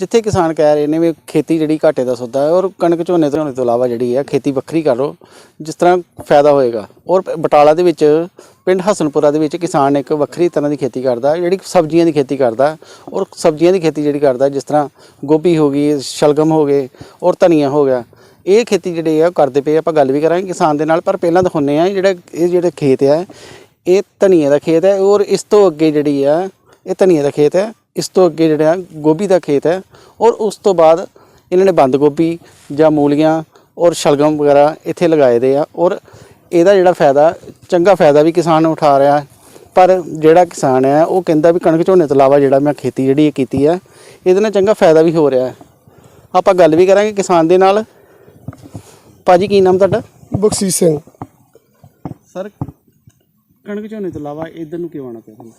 ਜਿੱਥੇ ਕਿਸਾਨ ਕਹਿ ਰਹੇ ਨੇ ਵੀ ਖੇਤੀ ਜਿਹੜੀ ਘਾਟੇ ਦਾ ਸੌਦਾ ਹੈ ਔਰ ਕਣਕ ਝੋਨੇ ਤੋਂ ਝੋਨੇ ਤੋਂ ਇਲਾਵਾ ਜਿਹੜੀ ਹੈ ਖੇਤੀ ਵੱਖਰੀ ਕਰੋ ਜਿਸ ਤਰ੍ਹਾਂ ਫਾਇਦਾ ਹੋਏਗਾ। ਔਰ ਬਟਾਲਾ ਦੇ ਵਿੱਚ, ਪਿੰਡ ਹਸਨਪੁਰਾ ਦੇ ਵਿੱਚ ਕਿਸਾਨ ਇੱਕ ਵੱਖਰੀ ਤਰ੍ਹਾਂ ਦੀ ਖੇਤੀ ਕਰਦਾ, ਜਿਹੜੀ ਸਬਜ਼ੀਆਂ ਦੀ ਖੇਤੀ ਕਰਦਾ ਔਰ ਸਬਜ਼ੀਆਂ ਦੀ ਖੇਤੀ ਜਿਹੜੀ ਕਰਦਾ, ਜਿਸ ਤਰ੍ਹਾਂ ਗੋਭੀ ਹੋ ਗਈ, ਸ਼ਲਗਮ ਹੋ ਗਏ ਔਰ ਧਨੀਆ ਹੋ ਗਿਆ। ਇਹ ਖੇਤੀ ਜਿਹੜੇ ਆ ਉਹ ਕਰਦੇ ਪਏ ਆਪਾਂ ਗੱਲ ਵੀ ਕਰਾਂਗੇ ਕਿਸਾਨ ਦੇ ਨਾਲ, ਪਰ ਪਹਿਲਾਂ ਦਿਖਾਉਂਦੇ ਆ ਜਿਹੜਾ ਇਹ ਜਿਹੜੇ ਖੇਤ ਆ, ਇਹ ਧਨੀਏ ਦਾ ਖੇਤ ਹੈ ਔਰ ਇਸ ਤੋਂ ਅੱਗੇ ਜਿਹੜੀ ਆ, ਇਹ ਧਨੀਏ ਦਾ ਖੇਤ ਹੈ। ਇਸ ਤੋਂ ਅੱਗੇ ਜਿਹੜਾ ਗੋਭੀ ਦਾ ਖੇਤ ਹੈ ਔਰ ਉਸ ਤੋਂ ਬਾਅਦ ਇਹਨਾਂ ਨੇ ਬੰਦ ਗੋਭੀ ਜਾਂ ਮੂਲੀਆਂ ਔਰ ਸ਼ਲਗਮ ਵਗੈਰਾ ਇੱਥੇ ਲਗਾਏ ਦੇ ਆ ਔਰ ਇਹਦਾ ਜਿਹੜਾ ਫਾਇਦਾ ਚੰਗਾ ਫਾਇਦਾ ਵੀ ਕਿਸਾਨ ਉਠਾ ਰਿਹਾ ਪਰ ਜਿਹੜਾ ਕਿਸਾਨ ਹੈ ਉਹ ਕਹਿੰਦਾ ਵੀ ਕਣਕ ਝੋਨੇ ਤੋਂ ਇਲਾਵਾ ਜਿਹੜਾ ਮੈਂ ਖੇਤੀ ਜਿਹੜੀ ਕੀਤੀ ਹੈ ਇਹਦੇ ਨਾਲ ਚੰਗਾ ਫਾਇਦਾ ਵੀ ਹੋ ਰਿਹਾ ਆਪਾਂ ਗੱਲ ਵੀ ਕਰਾਂਗੇ ਕਿਸਾਨ ਦੇ ਨਾਲ। ਭਾਜੀ ਕੀ ਨਾਮ ਤੁਹਾਡਾ? ਬਖਸ਼ੀਸ਼ ਸਿੰਘ। ਸਰ ਕਣਕ ਝੋਨੇ ਤੋਂ ਇਲਾਵਾ ਇਧਰ ਨੂੰ ਕਿਉਂ ਆਉਣਾ ਪਿਆ ਤੁਹਾਨੂੰ?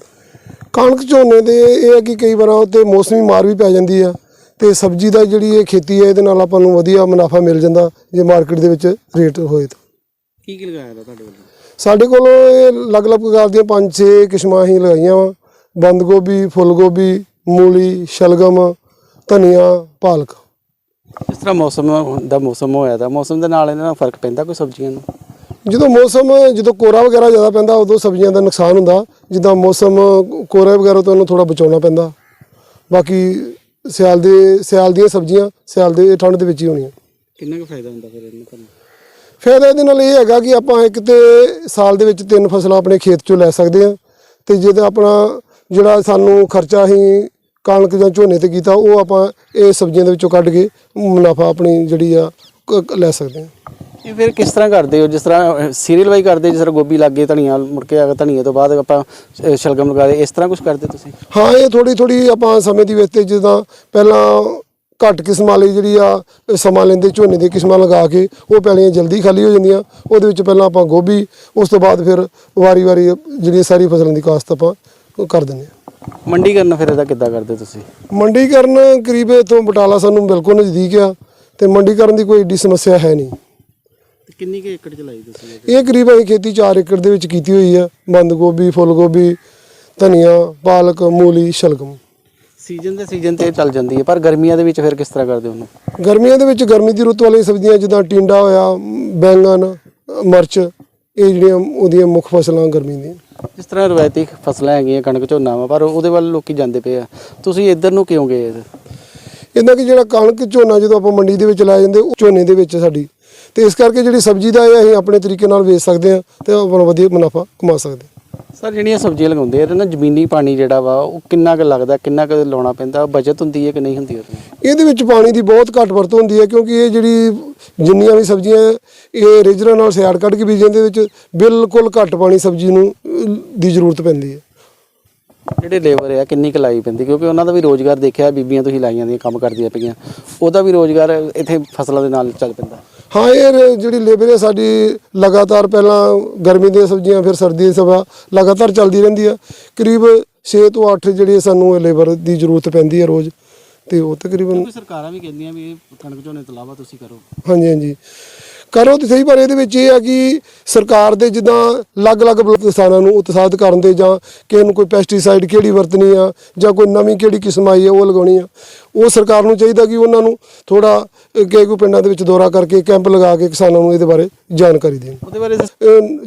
ਕਣਕ ਝੋਨੇ ਦੇ ਇਹ ਹੈ ਕਿ ਕਈ ਵਾਰ ਉੱਤੇ ਮੌਸਮੀ ਮਾਰ ਵੀ ਪੈ ਜਾਂਦੀ ਆ ਤੇ ਸਬਜ਼ੀ ਦਾ ਜਿਹੜੀ ਇਹ ਖੇਤੀ ਹੈ ਇਹਦੇ ਨਾਲ ਆਪਾਂ ਨੂੰ ਵਧੀਆ ਮੁਨਾਫਾ ਮਿਲ ਜਾਂਦਾ ਜੇ ਮਾਰਕੀਟ ਦੇ ਵਿੱਚ ਰੇਟ ਹੋਏ ਤਾਂ। ਕੀ ਕੀ ਲਗਾਇਆ ਦਾ ਤੁਹਾਡੇ ਵੱਲੋਂ? ਸਾਡੇ ਕੋਲ ਇਹ ਅਲੱਗ-ਅਲੱਗ ਪ੍ਰਕਾਰ ਦੀਆਂ 5-6 ਕਿਸਮਾਂ ਹੀ ਲਗਾਈਆਂ ਵਾ। ਬੰਦ ਗੋਭੀ ਫੁੱਲ ਗੋਭੀ ਮੂਲੀ ਸ਼ਲਗਮ ਧਨੀਆ ਪਾਲਕ। ਜਿਸ ਤਰ੍ਹਾਂ ਮੌਸਮ ਦਾ ਮੌਸਮ ਹੋਇਆ ਦਾ ਮੌਸਮ ਦੇ ਨਾਲ ਇਹਨਾਂ ਨਾਲ ਫ਼ਰਕ ਪੈਂਦਾ ਕੋਈ ਸਬਜ਼ੀਆਂ ਨੂੰ? ਜਦੋਂ ਮੌਸਮ ਜਦੋਂ ਕੋਰਾ ਵਗੈਰਾ ਜ਼ਿਆਦਾ ਪੈਂਦਾ ਉਦੋਂ ਸਬਜ਼ੀਆਂ ਦਾ ਨੁਕਸਾਨ ਹੁੰਦਾ। ਜਿੱਦਾਂ ਮੌਸਮ ਕੋਰੇ ਵਗੈਰਾ ਤੋਂ ਇਹਨੂੰ ਥੋੜਾ ਬਚਾਉਣਾ ਪੈਂਦਾ। ਬਾਕੀ ਸਿਆਲ ਦੇ ਸਿਆਲ ਦੀਆਂ ਸਬਜ਼ੀਆਂ ਸਿਆਲ ਦੇ ਠੰਡ ਦੇ ਵਿੱਚ ਹੀ ਹੋਣੀਆਂ। ਕਿੰਨਾ ਕੁ ਫਾਇਦਾ ਹੁੰਦਾ ਫਿਰ ਇਹਨਾਂ ਤੁਹਾਨੂੰ ਫਾਇਦਾ ਇਹਦੇ ਨਾਲ ਇਹ ਹੈਗਾ ਕਿ ਆਪਾਂ ਇੱਕ ਤੇ ਸਾਲ ਦੇ ਵਿੱਚ ਤਿੰਨ ਫਸਲਾਂ ਆਪਣੇ ਖੇਤ ਚੋਂ ਲੈ ਸਕਦੇ ਹਾਂ। ਤੇ ਜਿਹਦਾ ਆਪਣਾ ਜਿਹੜਾ ਸਾਨੂੰ ਖਰਚਾ ਹੀ ਕਣਕ ਜਾਂ ਝੋਨੇ ਤੇ ਕੀਤਾ ਉਹ ਆਪਾਂ ਇਹ ਸਬਜ਼ੀਆਂ ਦੇ ਵਿੱਚੋਂ ਕੱਢ ਕੇ ਮੁਨਾਫਾ ਆਪਣੀ ਜਿਹੜੀ ਆ ਲੈ ਸਕਦੇ ਹਾਂ। ਇਹ ਫਿਰ ਕਿਸ ਤਰ੍ਹਾਂ ਕਰਦੇ ਹੋ? ਜਿਸ ਤਰ੍ਹਾਂ ਸੀਰੀਅਲ ਵਾਈ ਕਰਦੇ ਜਿਸ ਤਰ੍ਹਾਂ ਗੋਭੀ ਲੱਗੇ ਧਨੀਆ ਮੁੜ ਕੇ ਆ ਧਨੀਏ ਤੋਂ ਬਾਅਦ ਆਪਾਂ ਸ਼ਲਗਮ ਲਗਾ ਦੇ ਇਸ ਤਰ੍ਹਾਂ ਕੁਝ ਕਰਦੇ ਤੁਸੀਂ? ਹਾਂ ਇਹ ਥੋੜੀ ਥੋੜੀ ਆਪਾਂ ਸਮੇਂ ਦੀ ਵੇਸਤੇ ਜਿੱਦਾਂ ਪਹਿਲਾਂ ਘੱਟ ਕਿਸਮਾਂ ਲਈ ਜਿਹੜੀ ਆ ਸਮਾਂ ਲੈਂਦੇ ਝੋਨੇ ਦੀ ਕਿਸਮਾਂ ਲਗਾ ਕੇ ਉਹ ਪੈਲੀਆਂ ਜਲਦੀ ਖਾਲੀ ਹੋ ਜਾਂਦੀਆਂ। ਉਹਦੇ ਵਿੱਚ ਪਹਿਲਾਂ ਆਪਾਂ ਗੋਭੀ ਉਸ ਤੋਂ ਬਾਅਦ ਫਿਰ ਵਾਰੀ-ਵਾਰੀ ਜਿਹੜੀ ਸਾਰੀ ਫਸਲਾਂ ਦੀ ਕਾਸ਼ਤ ਆਪਾਂ ਉਹ ਕਰ ਦਿੰਦੇ ਹਾਂ। ਮੰਡੀ ਕਰਨ ਫਿਰ ਇਹਦਾ ਕਿੱਦਾਂ ਕਰਦੇ ਤੁਸੀਂ? ਮੰਡੀਕਰਨ ਕਰੀਬ ਇੱਥੋਂ ਬਟਾਲਾ ਸਾਨੂੰ ਬਿਲਕੁਲ ਨਜ਼ਦੀਕ ਆ ਤੇ ਮੰਡੀਕਰਨ ਦੀ ਕੋਈ ਏਡੀ ਸਮੱਸਿਆ ਹੈ ਨਹੀਂ। ਤੇ ਕਿੰਨੀ ਕੁ ਏਕੜ ਚ ਲਾਈ ਤੁਸੀਂ ਇਹ ਕਰੀਬ ਅਸੀਂ ਖੇਤੀ 4 ਏਕੜ ਦੇ ਵਿੱਚ ਕੀਤੀ ਹੋਈ ਆ। ਬੰਦ ਗੋਭੀ ਫੁੱਲ ਗੋਭੀ ਧਨੀਆ ਪਾਲਕ ਮੂਲੀ ਸ਼ਲਗਮ। ਸੀਜ਼ਨ ਦੇ ਸੀਜ਼ਨ ਤੇ ਇਹ ਚੱਲ ਜਾਂਦੀ ਹੈ ਪਰ ਗਰਮੀਆਂ ਦੇ ਵਿੱਚ ਫਿਰ ਕਿਸ ਤਰ੍ਹਾਂ ਕਰਦੇ ਉਹਨੂੰ? ਗਰਮੀਆਂ ਦੇ ਵਿੱਚ ਗਰਮੀ ਦੀ ਰੁੱਤ ਵਾਲੀਆਂ ਸਬਜ਼ੀਆਂ ਜਿੱਦਾਂ ਟਿੰਡਾ ਹੋਇਆ ਬੈਂਗਣ ਮਿਰਚ ਇਹ ਜਿਹੜੀਆਂ ਉਹਦੀਆਂ ਮੁੱਖ ਫਸਲਾਂ ਗਰਮੀ ਦੀਆਂ। ਜਿਸ ਤਰ੍ਹਾਂ ਰਵਾਇਤੀ ਫਸਲਾਂ ਹੈਗੀਆਂ ਕਣਕ ਝੋਨਾ ਵਾ ਪਰ ਉਹਦੇ ਵੱਲ ਲੋਕੀ ਜਾਂਦੇ ਪਏ ਆ। ਤੁਸੀਂ ਇੱਧਰ ਨੂੰ ਕਿਉਂ ਗਏ ਇਹਨਾਂ ਕਿ ਜਿਹੜਾ ਕਣਕ ਝੋਨਾ ਜਦੋਂ ਆਪਾਂ ਮੰਡੀ ਦੇ ਵਿੱਚ ਲੈ ਜਾਂਦੇ ਉਹ ਝੋਨੇ ਦੇ ਵਿੱਚ ਸਾਡੀ ਤੇ ਇਸ ਕਰਕੇ ਜਿਹੜੀ ਸਬਜ਼ੀ ਦਾ ਇਹ ਅਸੀਂ ਆਪਣੇ ਤਰੀਕੇ ਨਾਲ ਵੇਚ ਸਕਦੇ ਹਾਂ ਤੇ ਆਪਣਾ ਵਧੀਆ ਮੁਨਾਫਾ ਕਮਾ ਸਕਦੇ ਹਾਂ। ਸਰ ਜਿਹੜੀਆਂ ਸਬਜ਼ੀਆਂ ਲਗਾਉਂਦੇ ਆ ਇਹਦੇ ਨਾਲ ਜ਼ਮੀਨੀ ਪਾਣੀ ਜਿਹੜਾ ਵਾ ਉਹ ਕਿੰਨਾ ਕੁ ਲੱਗਦਾ ਕਿੰਨਾ ਕੁ ਲਾਉਣਾ ਪੈਂਦਾ ਬਚਤ ਹੁੰਦੀ ਹੈ ਕਿ ਨਹੀਂ ਹੁੰਦੀ ਉਹਦੇ? ਇਹਦੇ ਵਿੱਚ ਪਾਣੀ ਦੀ ਬਹੁਤ ਘੱਟ ਵਰਤੋਂ ਹੁੰਦੀ ਹੈ ਕਿਉਂਕਿ ਇਹ ਜਿਹੜੀ ਜਿੰਨੀਆਂ ਵੀ ਸਬਜ਼ੀਆਂ ਇਹ ਰੇਜਰਾਂ ਨਾਲ ਸਿਆੜ ਕੱਢ ਕੇ ਬੀਜਣ ਦੇ ਵਿੱਚ ਬਿਲਕੁਲ ਘੱਟ ਪਾਣੀ ਸਬਜ਼ੀ ਨੂੰ ਦੀ ਜ਼ਰੂਰਤ ਪੈਂਦੀ ਹੈ। ਜਿਹੜੇ ਲੇਬਰ ਆ ਕਿੰਨੀ ਕੁ ਲਾਈ ਪੈਂਦੀ ਕਿਉਂਕਿ ਉਹਨਾਂ ਦਾ ਵੀ ਰੋਜ਼ਗਾਰ ਦੇਖਿਆ ਬੀਬੀਆਂ ਤੁਸੀਂ ਲਾਈਆਂ ਦੀਆਂ ਕੰਮ ਕਰਦੀਆਂ ਪਈਆਂ ਉਹਦਾ ਵੀ ਰੋਜ਼ਗਾਰ ਇੱਥੇ ਫਸਲਾਂ ਦੇ ਨਾਲ ਚੱਲ ਪੈਂਦਾ। ਹਾਂ ਇਹ ਜਿਹੜੀ ਲੇਬਰ ਹੈ ਸਾਡੀ ਲਗਾਤਾਰ ਪਹਿਲਾਂ ਗਰਮੀ ਦੀਆਂ ਸਬਜ਼ੀਆਂ ਫਿਰ ਸਰਦੀ ਦੀ ਸਬਜ਼ਾ ਲਗਾਤਾਰ ਚੱਲਦੀ ਰਹਿੰਦੀ ਆ। ਕਰੀਬ 6 ਤੋਂ 8 ਜਿਹੜੀ ਸਾਨੂੰ ਇਹ ਲੇਬਰ ਦੀ ਜ਼ਰੂਰਤ ਪੈਂਦੀ ਹੈ ਰੋਜ਼ ਤੇ ਉਹ ਤਕਰੀਬਨ ਸਰਕਾਰਾਂ ਵੀ ਕਹਿੰਦੀਆਂ ਵੀ ਇਹ ਕਣਕ ਝੋਨੇ ਤੋਂ ਇਲਾਵਾ ਤੁਸੀਂ ਕਰੋ। ਹਾਂਜੀ ਹਾਂਜੀ। ਕਰੋ ਤੇ ਸਹੀ ਪਰ ਇਹਦੇ ਵਿੱਚ ਇਹ ਆ ਕਿ ਸਰਕਾਰ ਦੇ ਜਿੱਦਾਂ ਅਲੱਗ-ਅਲੱਗ ਕਿਸਾਨਾਂ ਨੂੰ ਉਤਸ਼ਾਹਿਤ ਕਰਨ ਦੇ ਜਾਂ ਕਿਸੇ ਨੂੰ ਕੋਈ ਪੈਸਟੀਸਾਈਡ ਕਿਹੜੀ ਵਰਤਣੀ ਆ ਜਾਂ ਕੋਈ ਨਵੀਂ ਕਿਹੜੀ ਕਿਸਮ ਆਈ ਆ ਉਹ ਲਗਾਉਣੀ ਆ। ਉਹ ਸਰਕਾਰ ਨੂੰ ਚਾਹੀਦਾ ਕਿ ਉਹਨਾਂ ਨੂੰ ਥੋੜਾ ਕਿ ਕੋਈ ਪਿੰਡਾਂ ਦੇ ਵਿੱਚ ਦੌਰਾ ਕਰਕੇ ਕੈਂਪ ਲਗਾ ਕੇ ਕਿਸਾਨਾਂ ਨੂੰ ਇਹਦੇ ਬਾਰੇ ਜਾਣਕਾਰੀ ਦੇਣ। ਉਹਦੇ ਬਾਰੇ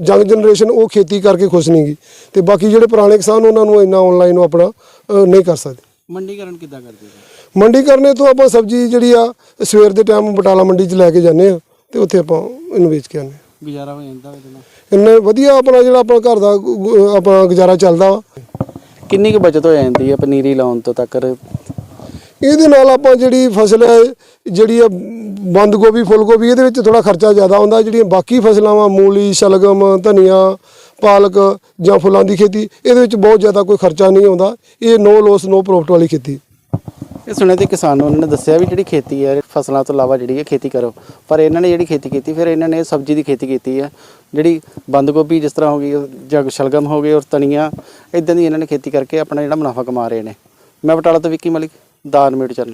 ਜੰਗ ਜਨਰੇਸ਼ਨ ਉਹ ਖੇਤੀ ਕਰਕੇ ਖੁਸ਼ ਨਹੀਂਗੀ ਤੇ ਬਾਕੀ ਜਿਹੜੇ ਪੁਰਾਣੇ ਕਿਸਾਨ ਉਹਨਾਂ ਨੂੰ ਇੰਨਾ ਆਨਲਾਈਨ ਉਹ ਆਪਣਾ ਨਹੀਂ ਕਰ ਸਕਦੇ। ਮੰਡੀਕਰਨ ਕਿੱਦਾਂ ਕਰਦੇ ਹੋ? ਮੰਡੀ ਕਰਨੇ ਤੋਂ ਆਪਾਂ ਸਬਜ਼ੀ ਜਿਹੜੀ ਆ ਸਵੇਰ ਦੇ ਟਾਈਮ ਬਟਾਲਾ ਮੰਡੀ 'ਚ ਲੈ ਕੇ ਜਾਂਦੇ ਆ ਤੇ ਉੱਥੇ ਆਪਾਂ ਇਹਨੂੰ ਵੇਚ ਕੇ ਆਉਂਦੇ ਹਾਂ। ਗੁਜ਼ਾਰਾ ਹੋ ਜਾਂਦਾ ਇਹਦੇ ਨਾਲ। ਇੰਨੇ ਵਧੀਆ ਆਪਣਾ ਜਿਹੜਾ ਆਪਣਾ ਘਰ ਦਾ ਗੁ- ਆਪਣਾ ਗੁਜ਼ਾਰਾ ਚੱਲਦਾ ਵਾ। ਕਿੰਨੀ ਕੁ ਬਚਤ ਹੋ ਜਾਂਦੀ ਹੈ ਪਨੀਰੀ ਲਾਉਣ ਤੋਂ ਤੱਕ? ਇਹਦੇ ਨਾਲ ਆਪਾਂ ਜਿਹੜੀ ਫਸਲ ਹੈ ਜਿਹੜੀ ਆ ਬੰਦ ਗੋਭੀ ਫੁੱਲ ਗੋਭੀ ਇਹਦੇ ਵਿੱਚ ਥੋੜਾ ਖਰਚਾ ਜ਼ਿਆਦਾ ਹੁੰਦਾ। ਜਿਹੜੀਆਂ ਬਾਕੀ ਫਸਲਾਂ ਵਾ ਮੂਲੀ ਸ਼ਲਗਮ ਧਨੀਆ ਪਾਲਕ ਜਾਂ ਫੁੱਲਾਂ ਦੀ ਖੇਤੀ ਇਹਦੇ ਵਿੱਚ ਬਹੁਤ ਜ਼ਿਆਦਾ ਕੋਈ ਖਰਚਾ ਨਹੀਂ ਆਉਂਦਾ। ਇਹ ਨੋ ਲੋਸ ਨੋ ਪ੍ਰੋਫਿਟ ਵਾਲੀ ਖੇਤੀ। ਇਹ ਸੁਣਿਆ ਤੇ ਕਿਸਾਨ ਨੂੰ ਉਹਨਾਂ ਨੇ ਦੱਸਿਆ ਵੀ ਜਿਹੜੀ ਖੇਤੀ ਹੈ, ਫਸਲਾਂ ਤੋਂ ਇਲਾਵਾ ਜਿਹੜੀ ਹੈ ਖੇਤੀ ਕਰੋ। ਪਰ ਇਹਨਾਂ ਨੇ ਜਿਹੜੀ ਖੇਤੀ ਕੀਤੀ, ਫਿਰ ਇਹਨਾਂ ਨੇ ਸਬਜ਼ੀ ਦੀ ਖੇਤੀ ਕੀਤੀ ਹੈ। ਜਿਹੜੀ ਬੰਦ ਗੋਭੀ ਜਿਸ ਤਰ੍ਹਾਂ ਹੋ ਗਈ ਜਗ ਸ਼ਲਗਮ ਹੋ ਗਏ ਔਰ ਧਨੀਆ ਇਦਾਂ ਦੀ ਇਹਨਾਂ ਨੇ ਖੇਤੀ ਕਰਕੇ ਆਪਣਾ ਜਿਹੜਾ ਮੁਨਾਫਾ ਕਮਾ ਰਹੇ ਨੇ। ਮੈਂ ਬਟਾਲਾ ਤੋਂ ਵਿੱਕੀ ਮਲਿਕ, ਦਾਨ ਮੀਟ ਚੈਨਲ।